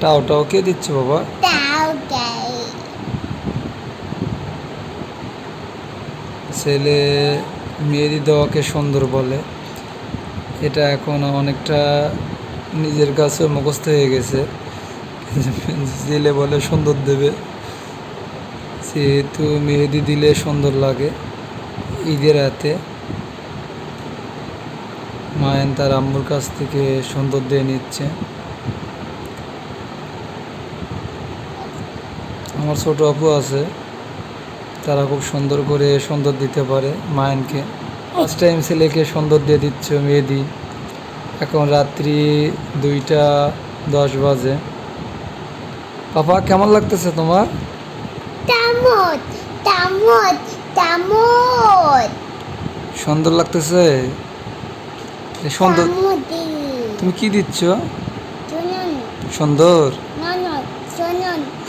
টাও টাও কে দিচ্ছে বাবা? ছেলে মেহেদি দেওয়াকে সুন্দর বলে। এটা এখন অনেকটা নিজের কাছে মুখস্থ হয়ে গেছে। ছেলে বলে সুন্দর দেবে। যেহেতু মেহেদি দিলে সুন্দর লাগে ঈদের রাতে। মায়েন তার আম্মুর কাছ থেকে সুন্দর দিয়ে নিচ্ছে। আমার ছোট আপু আছে। তারা খুব সুন্দর করে সুন্দর দিতে পারে মায়নকে। ফার্স্ট টাইম ছেলেকে সুন্দর দিয়ে দিচ্ছে মেহেদি এখন রাত্রি দুইটা দশ বাজে। পাপা কেমন লাগতেছে তোমার? সুন্দর লাগতেছে? সুন্দর তুমি কি দিচ্ছ? সুন্দর?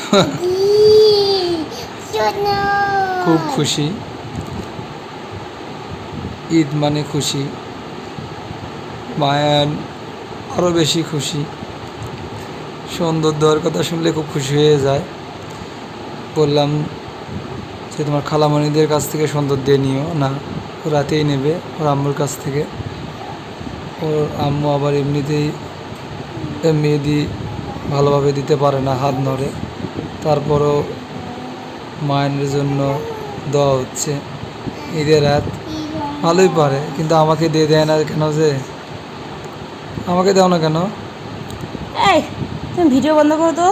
খুব খুশি। ঈদ মানে খুশি। মায়ান আরও বেশি খুশি। সুন্দর দেওয়ার কথা শুনলে খুব খুশি হয়ে যায়। বললাম যে তোমার খালামণিদের কাছ থেকে সুন্দর দিয়ে নিও। না রাতেই নেবে, ওর আম্মুর কাছ থেকে। ওর আম্মু আবার এমনিতেই মেহেদি ভালোভাবে দিতে পারে না, হাত নড়ে। তারপরও মায়ের জন্য দেওয়া হচ্ছে। ঈদের রাত ভালোই পারে কিন্তু আমাকে দিয়ে দেয় না কেন যে? আমাকে দাও না কেন? এই তুমি ভিডিও বন্ধ করো তো।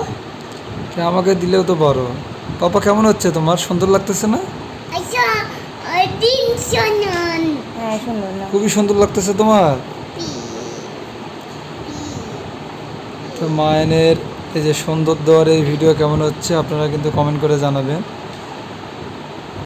কে আমাকে দিলেও তো বড় পাপা কেমন হচ্ছে তোমার? সুন্দর লাগতেছে না? আচ্ছা ওই দিন শুনুন। হ্যাঁ খুবই সুন্দর লাগতেছে তোমার। তো মায়ের এই যে সুন্দর দেওয়ার এই ভিডিও কেমন হচ্ছে আপনারা কিন্তু কমেন্ট করে জানাবেন।